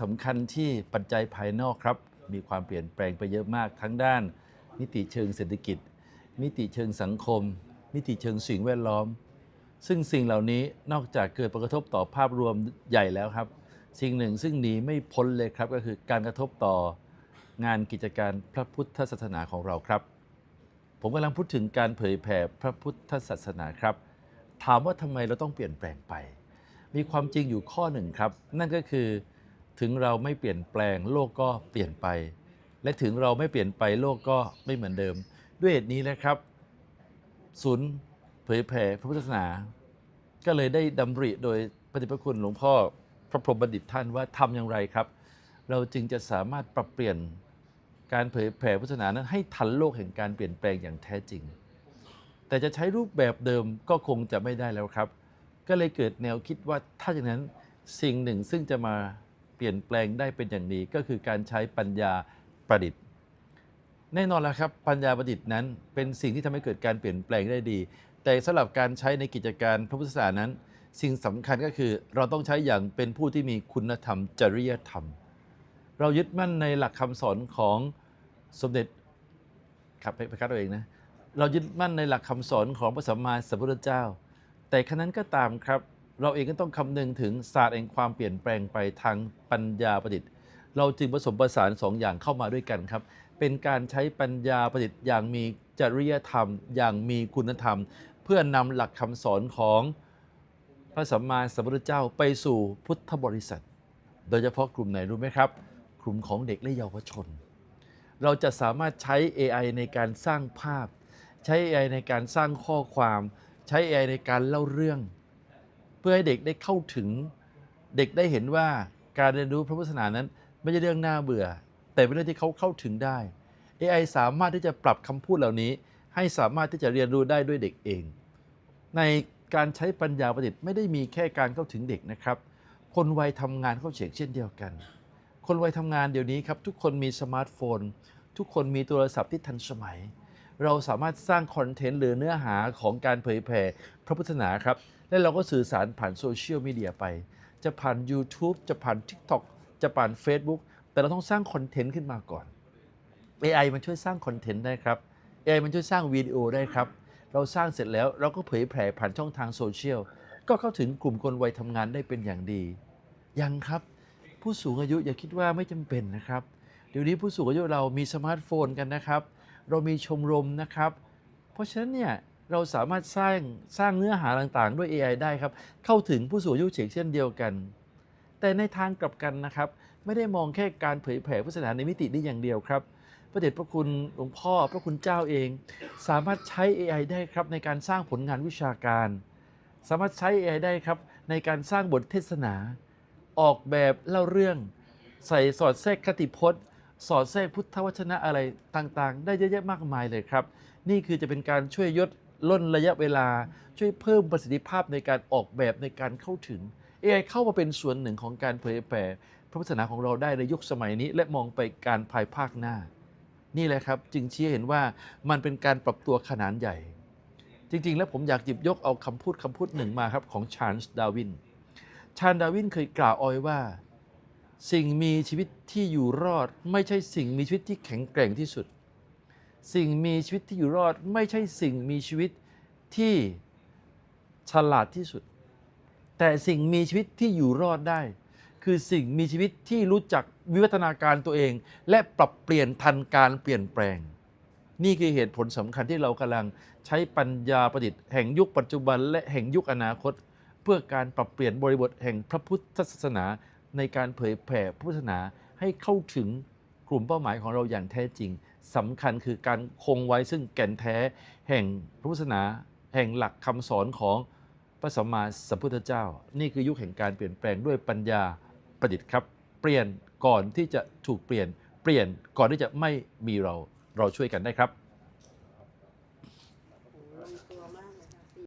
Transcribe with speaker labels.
Speaker 1: สำคัญที่ปัจจัยภายนอกครับ มีความเปลี่ยนแปลงไปเยอะมากทั้งด้านมิติเชิงเศรษฐกิจมิติเชิงสังคมมิติเชิงสิ่งแวดล้อม ซึ่งสิ่งเหล่านี้นอกจากเกิดผลกระทบต่อภาพรวมใหญ่แล้วครับ สิ่งหนึ่งซึ่งหนีไม่พ้นเลยครับ ก็คือการกระทบต่องานกิจการพระพุทธศาสนาของเราครับ ผมกำลังพูดถึงการเผยแผ่พระพุทธศาสนาครับ ถามว่าทำไมเราต้องเปลี่ยนแปลงไป มีความจริงอยู่ข้อหนึ่งครับ นั่นก็คือ ถึงเราไม่เปลี่ยนแปลงโลกก็เปลี่ยนไป และถึงเราไม่เปลี่ยนไปโลกก็ไม่เหมือนเดิม ด้วยเหตุนี้นะครับศูนย์เผยแผ่พระพุทธศาสนา ก็เลยได้ดำริโดยพระเดชพระคุณหลวงพ่อพระพรหมบัณฑิตท่านว่าทำอย่างไรครับ เราจึงจะสามารถปรับเปลี่ยนการเผยแผ่พุทธศาสนานั้นให้ทันโลกแห่งการเปลี่ยนแปลงอย่างแท้จริง แต่จะใช้รูปแบบเดิมก็คงจะไม่ได้แล้วครับ ก็เลยเกิดแนวคิดว่าถ้าอย่างนั้นสิ่งหนึ่งซึ่งจะมา เปลี่ยนแปลงได้เป็นอย่างดีก็คือการใช้ปัญญาประดิษฐ์ แน่นอนแล้วครับปัญญาประดิษฐ์นั้นเป็นสิ่งที่ทำให้เกิดการเปลี่ยนแปลงได้ดี แต่สำหรับการใช้ในกิจการพระพุทธศาสนานั้น สิ่งสำคัญก็คือเราต้องใช้อย่างเป็นผู้ที่มีคุณธรรม จริยธรรม เรายึดมั่นในหลักคำสอนของสมเด็จครับไปคัดเอาเองนะเรายึดมั่นในหลักคำสอนของพระสัมมาสัมพุทธเจ้า แต่ขณะนั้นก็ตามครับ เราเองก็ต้องคำนึงถึงศาสตร์แห่งความเปลี่ยนแปลงไปทางปัญญาประดิษฐ์ เราจึงผสมผสานสองอย่างเข้ามาด้วยกันครับ เป็นการใช้ปัญญาประดิษฐ์อย่างมีจริยธรรม อย่างมีคุณธรรม เพื่อนำหลักคำสอนของพระสัมมาสัมพุทธเจ้าไปสู่พุทธบริษัท โดยเฉพาะกลุ่มไหนรู้ไหมครับ กลุ่มของเด็กและเยาวชน เราจะสามารถใช้ AI ในการสร้างภาพ ใช้ AI ในการสร้างข้อความ ใช้ AI ในการเล่าเรื่อง พื่อให้เด็กได้เข้าถึงเด็กได้เห็นว่าการเรียนรู้พระพุทธศาสนานั้น ไม่ใช่เรื่องน่าเบื่อ แต่เป็นเรื่องที่เขาเข้าถึงได้ AI สามารถที่จะปรับคำพูดเหล่านี้ ให้สามารถที่จะเรียนรู้ได้ด้วยเด็กเอง ในการใช้ปัญญาประดิษฐ์ไม่ได้มีแค่การเข้าถึงเด็กนะครับ คนวัยทำงานเข้าเฉกเช่นเดียวกัน คนวัยทำงานเดี๋ยวนี้ครับทุกคนมีสมาร์ทโฟน ทุกคนมีโทรศัพท์ที่ทันสมัย เราสามารถสร้างคอนเทนต์หรือเนื้อหาของการเผยแผ่พระพุทธศาสนาครับ และเราก็สื่อสารผ่านโซเชียลมีเดียไป จะผ่าน YouTube จะผ่าน TikTok จะผ่าน Facebook แต่เราต้องสร้างคอนเทนต์ขึ้นมาก่อน AI มันช่วยสร้างคอนเทนต์ได้ครับ AI มันช่วยสร้างวิดีโอได้ครับ เราสร้างเสร็จแล้วเราก็เผยแผ่ผ่านช่องทางโซเชียล ก็เข้าถึงกลุ่มคนวัยทำงานได้เป็นอย่างดี ยังครับ ผู้สูงอายุอย่าคิดว่าไม่จำเป็นนะครับ เดี๋ยวนี้ผู้สูงอายุเรามีสมาร์ทโฟนกันนะครับ เรามีชมรมนะครับ เพราะฉะนั้นเนี่ย เราสามารถสร้างสร้างเนื้อหาต่างๆ ด้วย AI ได้ครับ เข้าถึงผู้สูงอายุเฉกเช่นเดียวกัน แต่ในทางกลับกันนะครับ ไม่ได้มองแค่การเผยแผ่พุทธศาสนาในมิตินี้อย่างเดียวครับ พระเดชพระคุณหลวงพ่อพระคุณเจ้าเอง สามารถใช้ AI ได้ครับในการสร้างผลงานวิชาการ สามารถใช้ AI ได้ครับในการสร้างบทเทศนา ออกแบบเล่าเรื่อง ใส่สอดแทรกคติพจน์ สอดแทรกพุทธวจนะอะไรต่างๆ ได้เยอะแยะมากมายเลยครับ นี่คือจะเป็นการช่วยยด ล่นระยะเวลา ช่วยเพิ่มประสิทธิภาพในการออกแบบในการเข้าถึง AI เข้ามาเป็นส่วนหนึ่งของการเผยแผ่พระพุทธศาสนาของเราได้ในยุคสมัยนี้ และมองไปการภายภาคหน้า นี่แหละครับ จึงชี้เห็นว่ามันเป็นการปรับตัวขนาดใหญ่ จริง ๆ แล้วผมอยากหยิบยกเอาคำพูดคำพูดหนึ่งมาครับของชาร์ลส์ดาวินชาร์ลส์ดาวินเคยกล่าวเอาไว้ว่า สิ่งมีชีวิตที่อยู่รอด ไม่ใช่สิ่งมีชีวิตที่แข็งแกร่งที่สุด สิ่งมีชีวิตที่อยู่รอดไม่ใช่สิ่งมีชีวิตที่ฉลาดที่สุด แต่สิ่งมีชีวิตที่อยู่รอดได้ คือสิ่งมีชีวิตที่รู้จักวิวัฒนาการตัวเอง และปรับเปลี่ยนทันการเปลี่ยนแปลง นี่คือเหตุผลสำคัญที่เรากำลังใช้ปัญญาประดิษฐ์แห่งยุคปัจจุบันและแห่งยุคอนาคต เพื่อการปรับเปลี่ยนบริบทแห่งพระพุทธศาสนา ในการเผยแผ่พุทธศาสนาให้เข้าถึงกลุ่มเป้าหมายของเราอย่างแท้จริง สำคัญคือการคงไว้ซึ่งแก่นแท้แห่งพระพุทธศาสนา แห่งหลักคำสอนของพระสัมมาสัมพุทธเจ้า นี่คือยุคแห่งการเปลี่ยนแปลงด้วยปัญญาประดิษฐ์ครับ เปลี่ยนก่อนที่จะถูกเปลี่ยน เปลี่ยนก่อนที่จะไม่มีเราเราช่วยกันได้ครับ